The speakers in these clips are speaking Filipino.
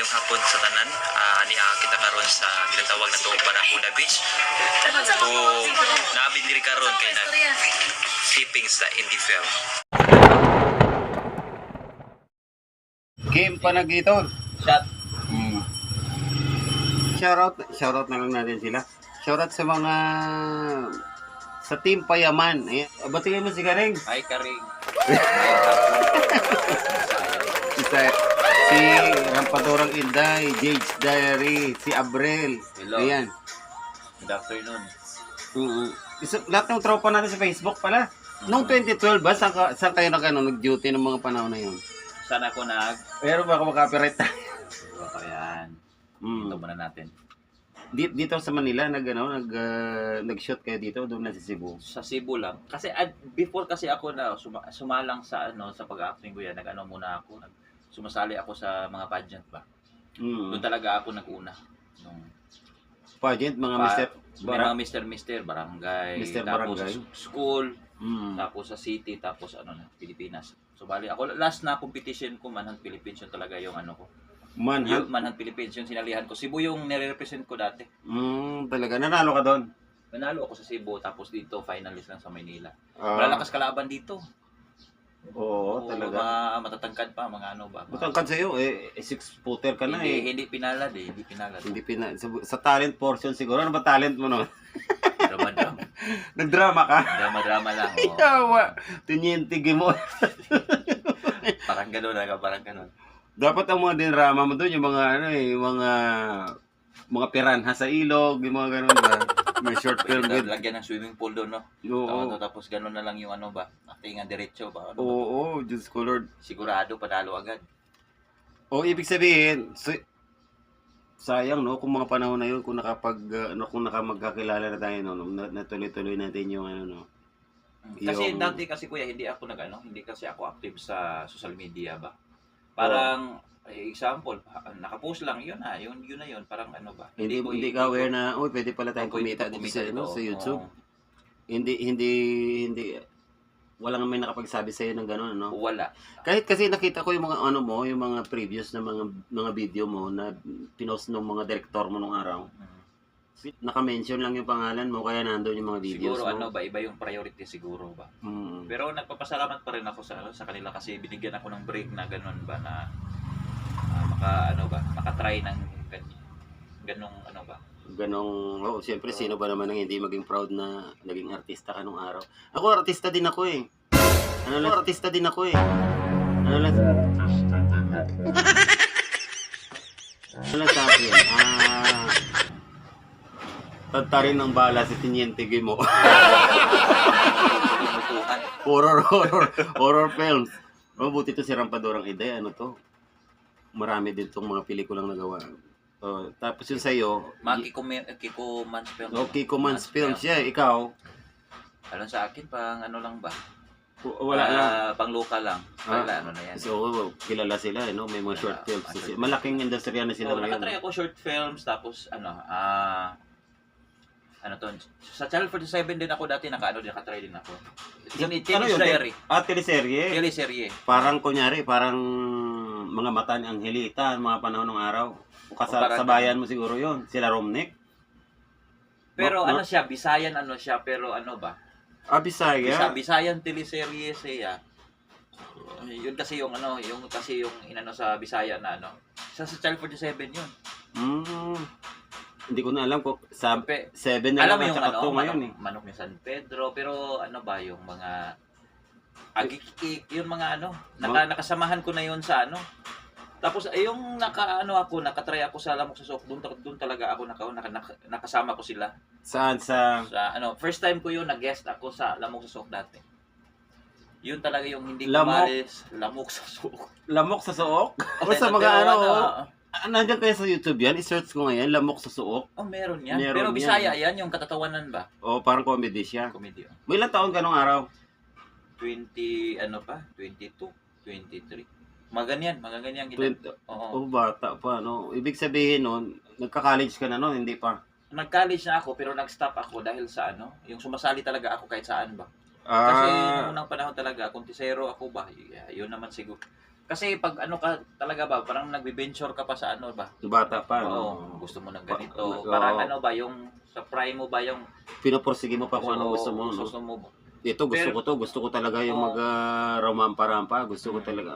Mayong hapon sa tanan. Ah, niya kita karon sa ginatawag na to Barracuda Beach. O naabid diri karon kay nag sleeping sa Indifel. Game pa nag-ito. Shot. Hmm. Shoutout, shoutout na lang natin sila. Shoutout sa mga sa Team Payaman. Ayan. Batiin mo si Karing. Hi Karing. Isa, si Rampadorang Inday, Jage Diary, si Abrel. Hello. Ayan. Good afternoon. Mm Isa, lahat ng tropa natin sa Facebook pala. Noong 2012 ba, saan, ka, saan kayo nag, ano, nag-duty ng mga panahon na yun? Saan ako nag? Pero baka makapiright tayo. Ayan. Mm. Ito muna natin. Dito, dito sa Manila, nag, ano, nag, ah, nag-shoot kayo dito, doon na sa Cebu. sa Cebu lang. Kasi ad- before kasi ako na suma- sumalang sa ano sa pag-acting ko yan, nag-ano muna ako, nag sumasali ako sa mga pageant ba. Mm. Doon talaga ako nag-una. Nung Pageant, mga Pa- Mr. Bara- mga Mr. Mr. Barangay, Mr. tapos Barangay. sa school, Mm. tapos sa city, tapos ano na, Pilipinas. So bali ako last na competition ko Manhunt Philippines yun talaga yung ano ko. Manhunt. Yung Manhunt Philippines yung sinalihan ko. Cebu yung nire-represent ko dati. Mm, talaga. Nanalo ka doon. Nanalo ako sa Cebu tapos dito finalist lang sa Maynila. Ah, Malalakas kalaban dito. Oo, talaga. Mga matatangkad pa, mga ano ba. Ba't ang kad sa'yo? Eh, eh, six footer ka na hindi, eh. hindi pinalad eh, hindi pinalad. Hindi pina, sa, sa talent portion siguro. Ano ba talent mo no? Drama-drama. Nagdrama ka? Drama-drama lang. Oh. Yawa. Tinyentige mo. Parang gano'n na, parang gano'n. Dapat ang mga dinrama mo doon, yung mga ano eh, yung mga mga piranha sa ilog, yung mga ganun ba? May short film with... lagyan ng swimming pool doon, no? Oo. Tapos, tapos gano'n na lang yung ano ba, acting ang diretso ba? Ano? Oo, Diyos ko Lord. Sigurado, panalo agad. O ibig sabihin, si- sayang no kung mga panahon na yun kung nakapag uh, ano kung nakamagkakilala na tayo no, no na, natuloy-tuloy natin yung ano no. Kasi Yung- dati kasi kuya, hindi ako nag ano, hindi kasi ako active sa social media ba. Parang eh, example, ah, nakapost lang yun na, yun yun na yun, parang ano ba. Hindi ko- hindi ka aware na uy pwede pala tayong Pwede kumita dito sa, ano, dito. sa YouTube. Oo. Hindi hindi hindi walang may nakapagsabi sa iyo ng gano'n no. wala. Kahit kasi nakita ko yung mga ano mo, yung mga previous na mga mga video mo na pinost ng mga direktor mo nung araw. Naka-mention lang yung pangalan mo kaya nandoon yung mga videos Siguro mo. ano ba, iba yung priority siguro ba. Mm. Pero nagpapasalamat pa rin ako sa ano, sa kanila kasi binigyan ako ng break na ganun ba na ah, maka ano ba, makatry ng gan- ganong ano ba. ganong, oh, siyempre sino ba naman ang hindi maging proud na naging artista ka nung araw. Ako artista din ako eh. Ano lang, artista din ako eh. Ano lang, ano lang sa akin, ah, tadtarin ng bala si Tiniente mo. Pinutuhan. horror, horror, horror films. Mabuti to si Rampadorang Ide, ano to? Marami din tong mga pelikulang nagawa. Oh, tapos yung sa'yo, Mga Kiko, Kiko Mans Films. Okay, Commands Films. Yeah, ikaw, Alam sa akin, pang ano lang ba? wala Ah, lang. Pang local lang. Ah. Wala, ano na yan. So, kilala sila, eh, no? May mga short Wala, films. malaking industriya na sila Oh, nakatry ngayon. ako short films, tapos ano, ah, ano to, sa Channel 47 din ako dati, naka-ano din, nakatry din ako. Teen, Ano yun? Diary. Ah, teleserye. Teleserye. Parang kunyari, parang mga mata ni Angelita, mga panahon ng araw. O kasa, O, parang- sa bayan mo siguro yon Sila Romnick. Pero Ma- ano siya, Bisayan ano siya, pero ano ba? Ah, Bisa, Bisaya. Bisayan teleserye siya. Yun kasi yung ano, yung kasi yung inano sa Bisaya na ano. Sa, sa Channel 47 yun. Mm. Hindi ko na alam kung sa Pe, 7 na alam mo lang yung at saka ano, 2 ngayon manok, eh. manok ni San Pedro, pero ano ba yung mga agikik, yung mga ano, naka, nakasamahan ko na yun sa ano. Tapos ay yung naka ano ako, nakatry ako sa Lamok sa Sok, doon doon talaga ako naka, naka, naka, nakasama ko sila. Saan sa... Sa ano, first time ko yun nag-guest ako sa Lamok sa Sok dati. Yun talaga yung hindi ko Lamok? malis, Lamok sa Sok. Lamok sa suok? O sa mga ano, ah, nandiyan kayo sa YouTube yan, i-search ko ngayon, Lamok sa suok. oh, meron yan. Meron pero yan. Bisaya yan, yung katatawanan ba? O parang comedy siya. Comedy. oh. May ilang taon ka nung araw? 20, ano pa? 22, 23. Mga ganyan, mga ganyan. Gina- 20, Oo. oh, bata pa, no? Ibig sabihin nun, nagka-college ka na nun, hindi pa. Nag-college na ako pero nag-stop ako dahil sa ano, yung sumasali talaga ako kahit saan ba. Kasi Ah, nung unang panahon talaga, kung tisero ako ba, y- yun naman siguro. Kasi pag ano ka talaga ba, parang nagbe-venture ka pa sa ano ba? Bata pa, Oo, no? gusto mo ng Pa- ganito. oo. Parang ano ba, yung sa prime mo ba yung Pinoporsige mo pa kung ano gusto mo, no? gusto mo. Ito, gusto Pero- ko to. Gusto ko talaga yung mag uh, ramampa-rampa. Gusto ko Mm. talaga.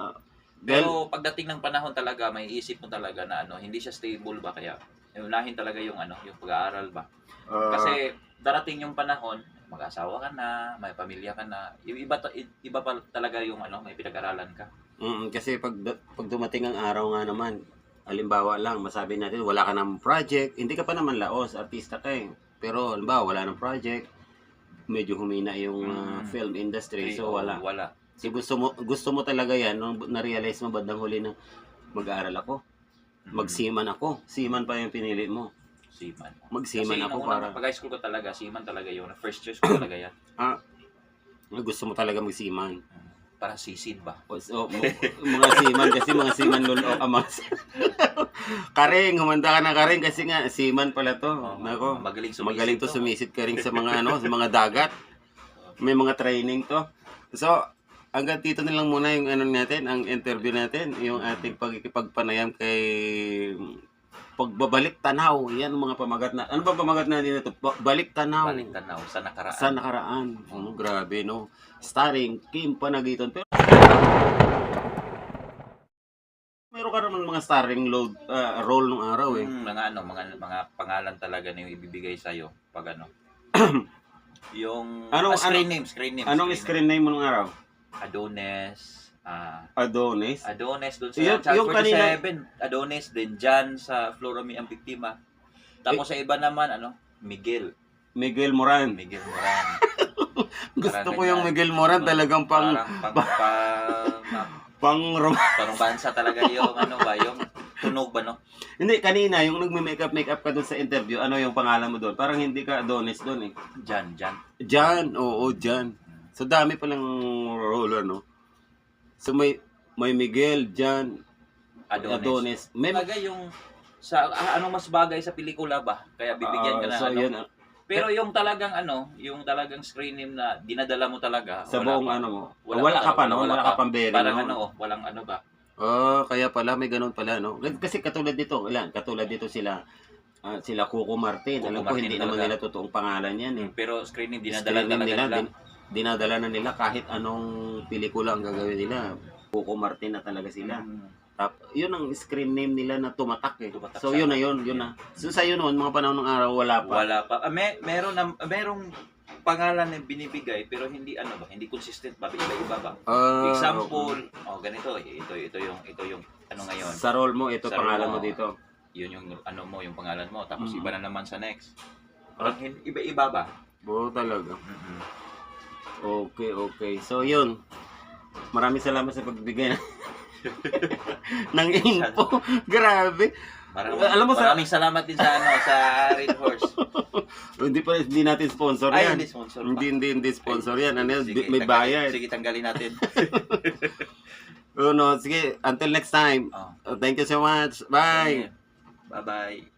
Pero pagdating ng panahon talaga, may isip mo talaga na ano, hindi siya stable ba kaya unahin talaga yung ano, yung pag-aaral ba? ah, Kasi darating yung panahon, mag-asawa ka na, may pamilya ka na, iba iba pa talaga yung ano, may pinag-aralan ka. Mm, kasi pag, pag dumating ang araw nga naman, halimbawa lang, masabi natin, wala ka ng project, hindi ka pa naman laos, artista ka eh. Pero, halimbawa, wala ng project, medyo humina yung ah, Mm. film industry, so Oo, wala. Wala. Si gusto mo gusto mo talaga 'yan nung na-realize mo bandang huli na mag-aaral ako, Mm. magsiman ako. Siman pa yung pinili mo. Seaman. Magsiman Kasi ako para high school ko talaga, seaman talaga yun. First choice ko talaga yan. gusto mo talaga magsiman. Para sisid ba? O, so, mga siman kasi mga siman lolo ah, mga Karing, humanda ka na karing kasi nga siman pala to. Nako. magaling sumisid. Magaling to sumisit ka rin sa mga ano, sa mga dagat. May mga training to. So, hanggang dito na lang muna yung ano natin, ang interview natin, yung ating pagkikipagpanayam kay pagbabalik tanaw. Yan ang mga pamagat na. Ano ba pamagat na dito? Ba- Balik tanaw. Balik tanaw sa nakaraan. Sa nakaraan. Oh, grabe, no? Starring Kim Panagiton. Pero meron ka naman mga starring load, ah, role nung araw eh. Mm, mga ano, mga mga pangalan talaga na yung ibibigay sa iyo pag ano. yung Anong- ah, screen name, screen name. Anong screen name mo nung araw? name. Adonis, ah Adonis. Adonis doon sa Yung- Child yung kanina- 47. Adonis, then Jan sa Florami ang biktima. Tapos sa iba naman, ano, Miguel. Miguel Moran. Miguel Moran. Gusto ko yung. Miguel Moran talagang pang Parang pang, pang, pang parang bansa talaga yung ano ba, yung tunog ba, no? Hindi kanina yung nagme-makeup makeup ka doon sa interview, ano yung pangalan mo doon? Parang hindi ka Adonis doon eh. Jan, Jan. Jan, oo, Jan. So dami palang role ano. So may may Miguel, Jan, Adonis. Adonis. May Talaga yung sa ah, anong mas bagay sa pelikula ba? Kaya bibigyan ka Ah, na so ano. yun, Pero yung talagang ano, yung talagang screen name na dinadala mo talaga. sa wala buong pa. ano mo. Wala Wala, ka pa no, wala wala ka pang beri Parang no? ano, oh, walang ano ba? Oh, kaya pala may ganun pala no. Kasi katulad dito, ilan, katulad dito sila ah, sila Coco Martin. Coco Alam ko Martin hindi naman talaga. nila totoong pangalan yan eh. Pero screen name dinadala Screen name nila, din, dinadala na nila kahit anong pelikula ang gagawin nila. Coco Martin na talaga sila. Mm. Tap, yun ang screen name nila na tumatak eh. Tumatak so sa- yun na yun, yun na. So sa'yo noon, mga panahon ng araw, wala pa. Wala pa. Ah, may, meron na, merong pangalan na binibigay pero hindi ano ba, hindi consistent ba, iba-iba ba? Ah, Example, oh ganito, ito ito yung ito yung ano ngayon. Sa role mo, ito Sa pangalan mo. mo dito. Yun yung ano mo, yung pangalan mo, tapos Mhm. iba na naman sa next. Parang hin- iba-iba ba? Oo, talaga. Mhm. Okay, okay. So yun. Maraming salamat sa pagbigay ng info. Grabe. Maraming, Alam mo sa- maraming salamat din sa ano sa Red Horse. Hindi pa hindi natin sponsor Ay, yan. hindi sponsor pa. Hindi, hindi, hindi sponsor yan. Ano, yan, Sige, may tanggalin- bayad. Sige, tanggalin natin. Oh, no, sige, until next time. Oh, thank you so much. Bye. Bye-bye.